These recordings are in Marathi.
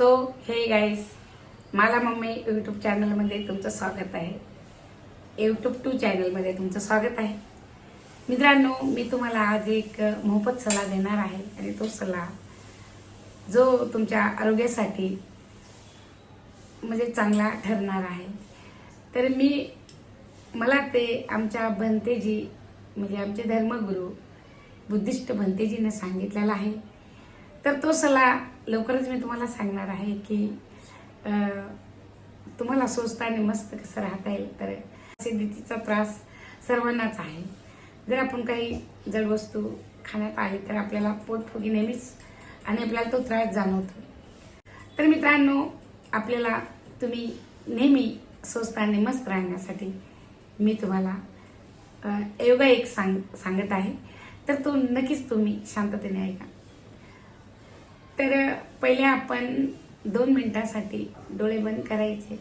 सो हे गाईस मला मम्मी यूट्यूब चॅनलमध्ये तुमचं स्वागत आहे. यूट्यूब टू चॅनलमध्ये तुमचं स्वागत आहे. मित्रांनो मी तुम्हाला आज एक मोफत सल्ला देणार आहे. आणि तो सल्ला जो तुमच्या आरोग्यासाठी म्हणजे चांगला ठरणार आहे. तर मी मला ते आमच्या भंतेजी म्हणजे आमचे धर्मगुरू बुद्धिस्ट भंतेजीने सांगितलेला आहे. तर तो सल्ला लवकरच मी तुम्हाला सांगणार आहे की तुम्हाला स्वस्त आणि मस्त कसं राहता येईल. तर ॲसिडिटीचा त्रास सर्वांनाच आहे. जर आपण काही जड वस्तू खाण्यात आली तर आपल्याला पोटफुगी नेहमीच आणि आपल्याला तो त्रास जाणवतो. तर मित्रांनो आपल्याला तुम्ही नेहमी स्वस्त आणि मस्त राहण्यासाठी मी तुम्हाला योगा एक सांग सांगत आहे. तर तो नक्कीच तुम्ही शांततेने ऐका. तर पहिले आपण दोन मिनिटासाठी डोळे बंद करायचे.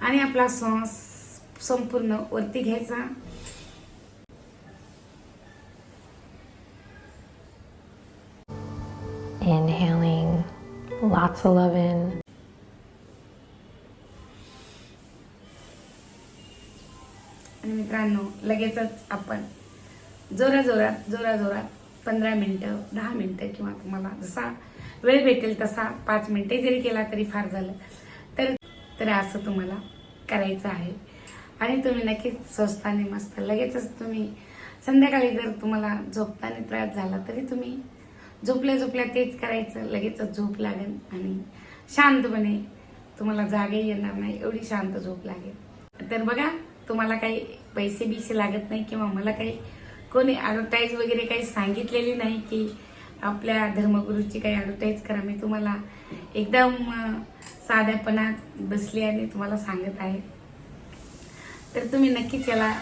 आणि आपला श्वास संपूर्ण वरती घ्यायचा. Inhaling. Lots of love in. आणि मित्रांनो लगेचच आपण जोरा जोरात जोरा जोरात पंधरा मिनटं दहा मिनटं किंवा तुम्हाला जसा वेळ भेटेल तसा पाच मिनटे जरी केला तरी फार झालं. तर तर असं तुम्हाला करायचं आहे. आणि तुम्ही नक्कीच स्वस्त आणि मस्त लगेचच तुम्ही संध्याकाळी जर तुम्हाला झोपताना त्रास झाला तरी तुम्ही झोपल्या झोपल्या तेच करायचं लगेचच झोप लागेल आणि शांतपणे तुम्हाला जागही येणार नाही एवढी शांत झोप लागेल. तर बघा तुम्हाला काही पैसे बिसे लागत नाही किंवा मला काही कोणी ॲडव्हर्टाईज वगैरे काही सांगितलेली नाही की आपल्या धर्मगुरूची काही ॲडव्हर्टाईज करा. मी तुम्हाला एकदम साध्यापणात बसली आणि तुम्हाला सांगत आहे. तर तुम्ही नक्कीच याला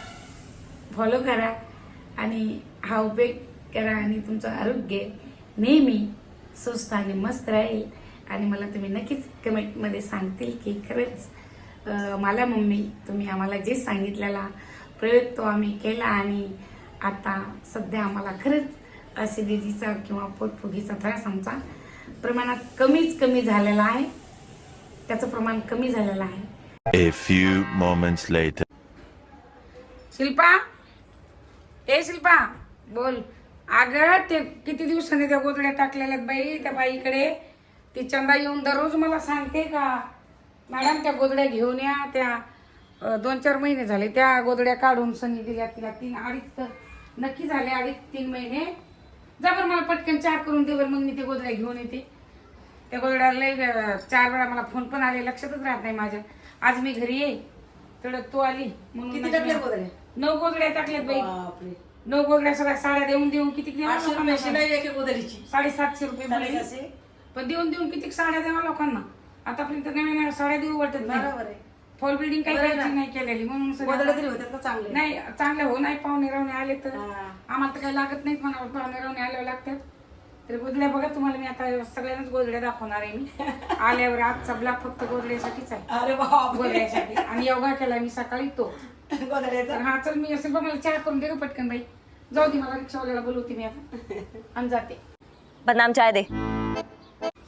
फॉलो करा आणि हा उपयोग करा आणि तुमचं आरोग्य नेहमी स्वस्त आणि मस्त राहील. आणि मला तुम्ही नक्कीच कमेंटमध्ये सांगतील की खरंच मला मम्मी तुम्ही आम्हाला जे सांगितलेला प्रयोग तो आम्ही केला आणि आता सध्या आम्हाला खरंच ॲसिडिटीचा किंवा पोटफुगीचा त्रास आमचा प्रमाणात कमीच कमी झालेला आहे. त्याचं प्रमाण कमी झालेलं आहे. A few moments later. Shilpa? ए शिल्पा बोल. अगं ते किती दिवसांनी त्या गोदड्या टाकलेल्या आहेत बाई त्या बाईकडे. ती चंदा येऊन दररोज मला सांगते का मॅडम त्या गोदड्या घेऊन या त्या अं, दोन चार महिने झाले त्या गोदड्या काढून सनी दिल्या तिला तीन अडीच तर नक्की झाले अडीच तीन महिने जा बरं मला पटकन चार करून दे बरं मग मी ते गोदड्या घेऊन येते त्या गोदड्या लय अं, चार वेळा मला फोन पण आले लक्षातच राहत नाही माझ्या आज मी घरी ये तेवढं तू आली म्हणून किती टाकल्या गोदड्या? नऊ गोदड्या टाकल्यात बाई बापरे. नऊ गोदड्या सगळ्या साड्या देऊन देऊन किती द्यावं आठशे लोकांना? रुपये शिलाई एके गोदरीची साडेसातशे रुपये भरले. साडेसातशे? पण देऊन देऊन किती साड्या द्यावा लोकांना आतापर्यंत नव्या नव्या साड्या देऊ वाटत नाही बरोबर आहे फॉल बिल्डिंग काही करायची. नाही केलेली म्हणून गोदड्या तरी चांगले? नाही चांगले हो नाही पाहुणे रावणे आले तर. हा. आम्हाला तर काही लागत नाहीत म्हणा पाहुणे रावणे आल्यावर लागतात. तर गोदड्या बघा तुम्हाला मी आता सगळ्यांनाच गोदड्या दाखवणार आहे मी. आल्यावर आजचा ब्लॉक फक्त गोदड्यासाठीच आहे. अरे बाप गोदड्यासाठी आणि योगा केला मी सकाळी तो. तर गोदड्याचा हा चल मी असेल बा मला चहा करून दे ग पटकन बाई. जाऊ दे मला रिक्षावाल्याला बोलवते मी आता. आणि जाते. बदनाम चाय दे.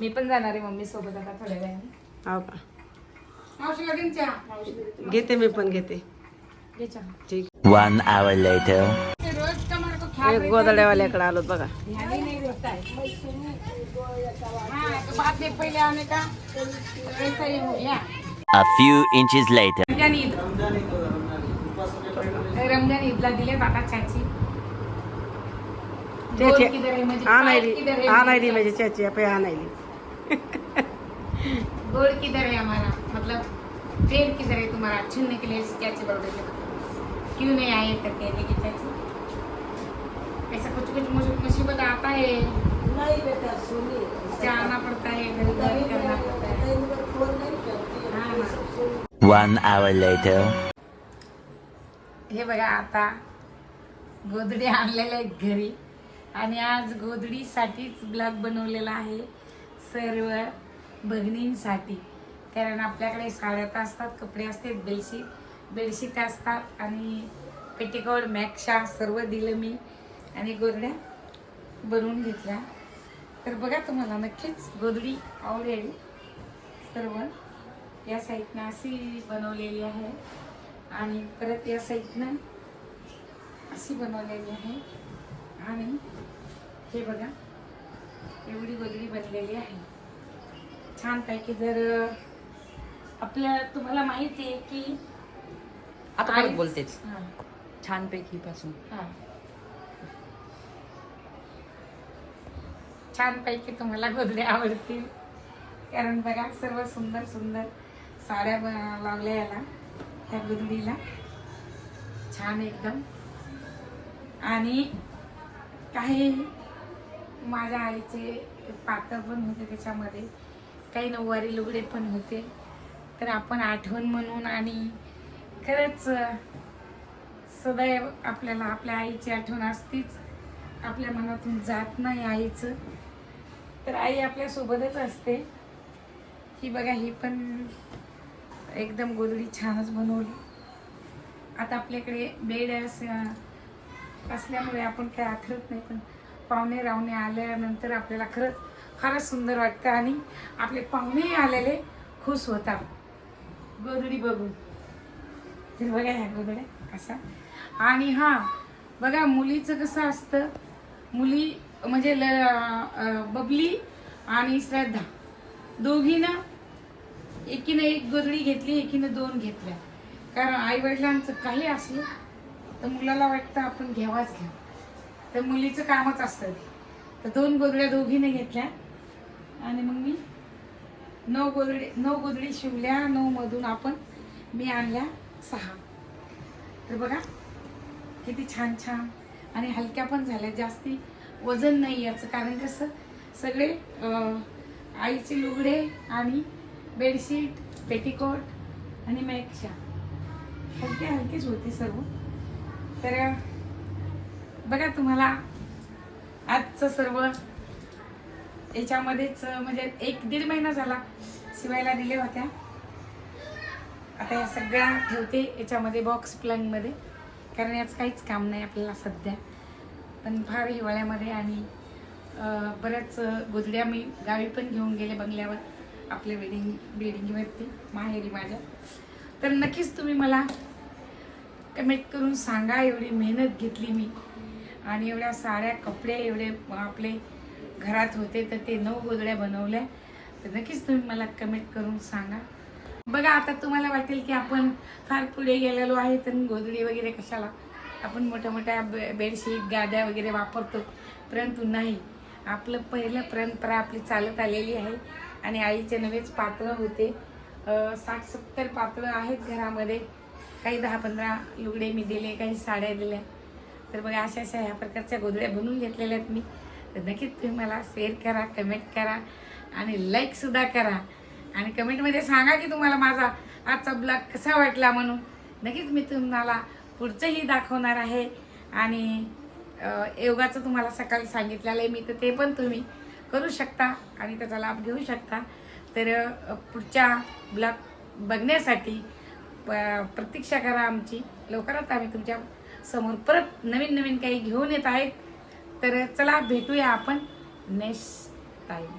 मी पण जाणार आहे मम्मी सोबत आता थोड्या वेळाने. हो का? मावशीला चहा मावशीला. घेते मी पण घेते. घे चहा. ठीक. One hour later. ते रोज कमर को ख्याल एक गोदड्यावाल्याकडे आलो बघा. है, ध्यान ही नहीं रहता है हाँ तो बाद में पहले आने का? ऐसा ही हो A few inches later. Ramzan Eid. Ramzan ईदला दिले आता चाची. है म्हणजे आणायली आणायली म्हणजे चाची आपे आणायली. गोल किधर है हमारा? मतलब पेड़ किधर है तुम्हारा? छीनने के लिए चाची बोल रही थी क्यों नहीं आए करके लेके चाची? ऐसा कुछ कुछ मुझे मुसीबत आता है। नाही बेटा सोनी जाना पड़ता है घर घर करना पड़ता है। हाँ ना One hour later. हे बघा आता गोधडी आणलेले आहेत घरी. आणि आज गोधडीसाठीच ब्लॉग बनवलेला आहे. सर्व भगिनींसाठी कारण आपल्याकडे साड्या तर असतात कपडे असतात बेडशीट बेडशीट असतात आणि पेटिकोट मॅक्शा सर्व दिलं मी आणि गोधड्या बनवून घेतल्या. तर बघा तुम्हाला नक्कीच गोधडी आवडेल. सर्व या साईडनं अशी बनवलेली आहे आणि परत या साईडनं अशी बनवलेली आहे. आणि हे बघा एवढी गोधडी बनलेली आहे. छानपैकी जर आपल्या तुम्हाला माहिती आहे की आता परत आईच- बोलतेच. हां, छानपैकी पासून. हां. छानपैकी तुम्हाला गोधड्या आवडतील. कारण बघा सर्व सुंदर सुंदर साड्या ब- लावल्या याला ह्या गोधडीला छान एकदम. आणि काही माझ्या आईचे पात्र पण होते त्याच्यामध्ये. काही नऊवारी लुगडे पण होते. तर आपण आठवण म्हणून आणि खरंच सदैव आपल्याला आपल्या आईची आठवण असतीच. आपल्या मनातून जात नाही आईचं. तर आई आपल्यासोबतच असते. ही बघा ही पण एकदम गोधडी छानच बनवली. आता आपल्याकडे बेड असल्यामुळे आपण काय आथरत नाही पण पाहुणे रावणे आल्यानंतर आपल्याला खरंच फारच सुंदर वाटतं आणि आपले पाहुणे आलेले खुश होतात. गोधडी बघून. तर बघा ह्या गोधड्या असा आणि हा बघा मुलीचं कसं असतं. मुली म्हणजे ल बबली आणि श्रद्धा. दोघीनं एकीनं एक गोधडी घेतली एकीनं दोन घेतल्या. कारण आई वडिलांचं काही असलं तर मुलाला वाटतं आपण घ्यावाच घ्या तर मुलीचं कामच असतं ते. तर दोन गोधड्या दोघीने घेतल्या. आणि मग मी नऊ गोधडी नऊ गोधडी शिवल्या नऊ मधून आपण मी आणल्या सहा. तर बघा किती छान छान. आणि हलक्या पण झाल्या जास्ती वजन नाही याचं. कारण कसं सगळे आईचे लुगडे आणि बेडशीट पेटीकोट आणि मॅक्शा हलके हलकेच होते सर्व. तर बघा तुम्हाला आजचं सर्व याच्यामध्येच म्हणजे एक दीड महिना झाला शिवायला दिल्या होत्या. आता या सगळ्या ठेवते याच्यामध्ये बॉक्स प्लंगमध्ये कारण याचं काहीच काम नाही आपल्याला सध्या. पण फार हिवाळ्यामध्ये आणि बऱ्याच गोधड्या मी गावी पण घेऊन गेले बंगल्यावर आपल्या बिल्डिंग बिल्डिंगवरती माहेरी माझ्या. तर नक्कीच तुम्ही मला कमेंट करून सांगा एवढी मेहनत घेतली मी. आणि एवढ्या साड्या कपडे एवढे आपले घरात होते तर ते नऊ गोधड्या बनवल्या. तर नक्कीच तुम्ही मला कमेंट करून सांगा. बघा आता तुम्हाला वाटेल की आपण फार पुढे गेलेलो आहे तर गोधडी वगैरे कशाला? आपण मोठ्या मोठ्या बे बेडशीट गाद्या वगैरे वापरतो परंतु नाही. आपलं पहिलं परंपरा आपली चालत आलेली आहे आणि आईचे नवेच पात्र होते. साठ सत्तर पात्र आहेत घरामध्ये. काही दहा पंधरा लुगडे मी दिले काही साड्या दिल्या. तर बघा अशा अशा ह्या प्रकारच्या गोधड्या बनवून घेतलेल्या आहेत मी. तर नक्कीच तुम्ही मला शेअर करा कमेंट करा आणि लाईकसुद्धा करा. आणि कमेंटमध्ये सांगा की तुम्हाला माझा आजचा ब्लॉग कसा वाटला म्हणून. नक्कीच मी तुम्हाला पुढचंही दाखवणार आहे. आणि योगाचं तुम्हाला सकाळी सांगितलेलं आहे मी तर ते पण तुम्ही करू शकता आणि त्याचा लाभ घेऊ शकता. तर पुढच्या ब्लॉग बघण्यासाठी प- प्रतीक्षा करा आमची. लवकरात आम्ही तुमच्यासमोर परत नवीन नवीन काही घेऊन येत आहेत. तर चला भेटूया आपण नेक्स्ट टाईम